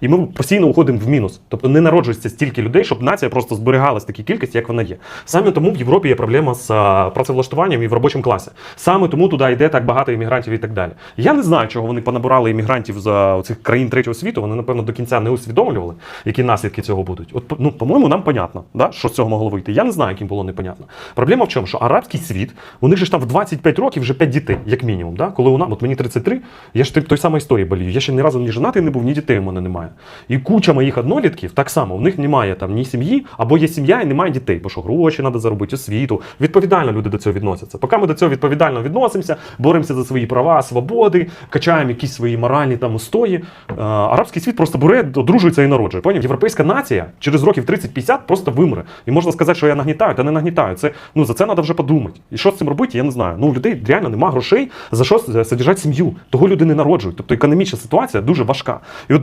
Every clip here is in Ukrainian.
і ми постійно уходимо в мінус. Тобто не народжується стільки людей, щоб нація просто зберігалась такій кількості, як вона є. Саме тому в Європі є проблема з працевлаштуванням і в робочому класі. Саме тому туди йде так багато іммігрантів і так далі. Я не знаю, чого вони понабирали іммігрантів з цих країн третього світу. Вони, напевно, до кінця не усвідомлювали, які наслідки цього будуть. От, ну, по-моєму, нам понятно, да, що з цього могло вийти. Я не знаю, яким було непонятно. Проблема в чому, що арабський світ, у них ж там в 25 років вже 5 дітей, як мінімум. Да? Коли у нас, от мені 33, я ж той самої історії болію. Я ще ні разу ні женатий не був, ні дітей мене немає. І куча моїх однолітків так само, у них немає там ні сім'ї, або є сім'я і немає дітей, бо що гроші треба заробити, освіту. Відповідально люди до цього відносяться. Поки ми до цього відповідально відносимося, боремося за свої права, свободи, качаємо якісь свої моральні там устої. е, Арабський світ просто бере, одружується і народжує. Поняв? Європейська нація через років 30-50 просто вимре. І можна сказати, що я нагнітаю, та не нагнітаю. Це ну за це треба вже подумати. І що з цим робити, я не знаю. Ну у людей реально нема грошей за що содержати сім'ю. Того люди не народжують. Тобто економічна ситуація дуже важка. І от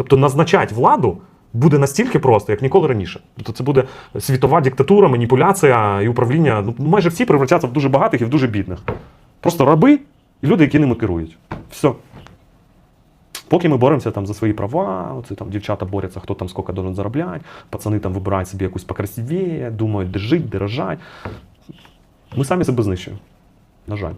Тобто назначати владу буде настільки просто, як ніколи раніше. Тобто це буде світова диктатура, маніпуляція і управління. Ну, майже всі превратяться в дуже багатих і в дуже бідних. Просто раби і люди, які ними керують. Все. Поки ми боремося там за свої права, оце там дівчата борються, хто там скільки должен заробляти, пацани там вибирають собі якусь покрасивіє, думають, де жити, де рожати. Ми самі себе знищуємо. На жаль.